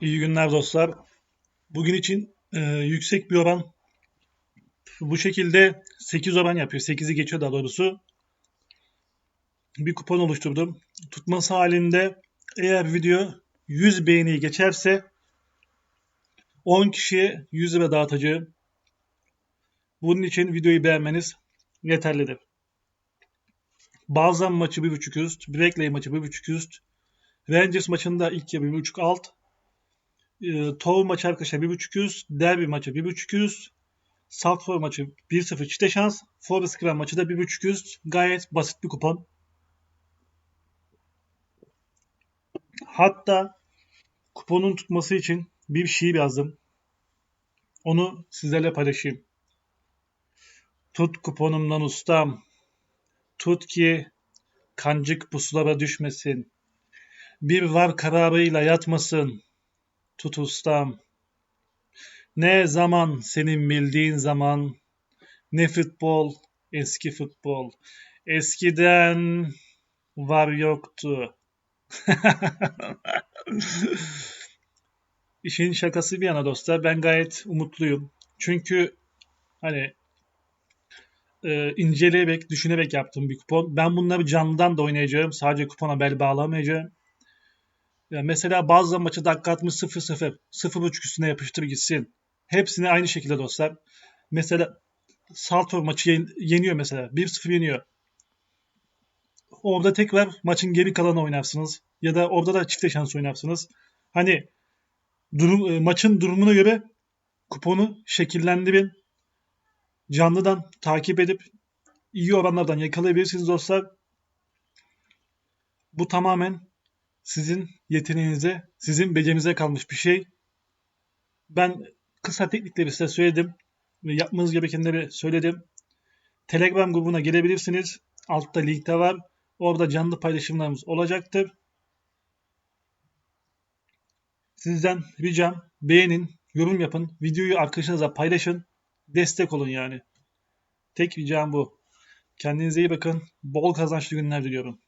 İyi günler dostlar. Bugün için e, yüksek bir oran bu şekilde 8 oran yapıyor. 8'i geçiyor daha doğrusu. Bir kupon oluşturdum. Tutması halinde eğer video 100 beğeniyi geçerse 10 kişiye 100 lira dağıtacağım. Bunun için videoyu beğenmeniz yeterlidir. Bazen maçı 1.5 üst, Brackley maçı 1.5 üst, Rangers maçında ilk yarı 1.5 alt, e, Tov maçı arkadaşlar 1.5 üst, Derby maçı 1.5 üst, Salford maçı 1-0 çifte şans, Forest Green maçı da 1.5 üst. Gayet basit bir kupon. Hatta kuponun tutması için bir şiir yazdım. Onu sizlerle paylaşayım. Tut kuponumdan ustam. Tut ki kancık pusulara düşmesin. Bir var kararıyla yatmasın. Tut ustam. Ne zaman senin bildiğin zaman ne futbol eski futbol. Eskiden var yoktu. İşin şakası bir yana dostlar ben gayet umutluyum. Çünkü hani e, inceleyerek, düşünerek yaptığım bir kupon. Ben bunları canlıdan da oynayacağım. Sadece kupona bel bağlamayacağım. Ya mesela bazı maçı dakika 60 0-0, 0.5 üstüne yapıştır gitsin. Hepsini aynı şekilde dostlar. Mesela Salto maçı yen- yeniyor mesela. 1-0 yeniyor. Orada tekrar maçın geri kalanı oynarsınız. Ya da orada da çifte şans oynarsınız. Hani durum, e, maçın durumuna göre kuponu şekillendirin. Canlıdan takip edip iyi oranlardan yakalayabilirsiniz dostlar. Bu tamamen sizin yeteneğinize, sizin becerinize kalmış bir şey. Ben kısa teknikleri size söyledim ve yapmanız gerekenleri söyledim. Telegram grubuna gelebilirsiniz. Altta linkte var. Orada canlı paylaşımlarımız olacaktır. Sizden ricam beğenin, yorum yapın, videoyu arkadaşınızla paylaşın. Destek olun yani. Tek ricam bu. Kendinize iyi bakın. Bol kazançlı günler diliyorum.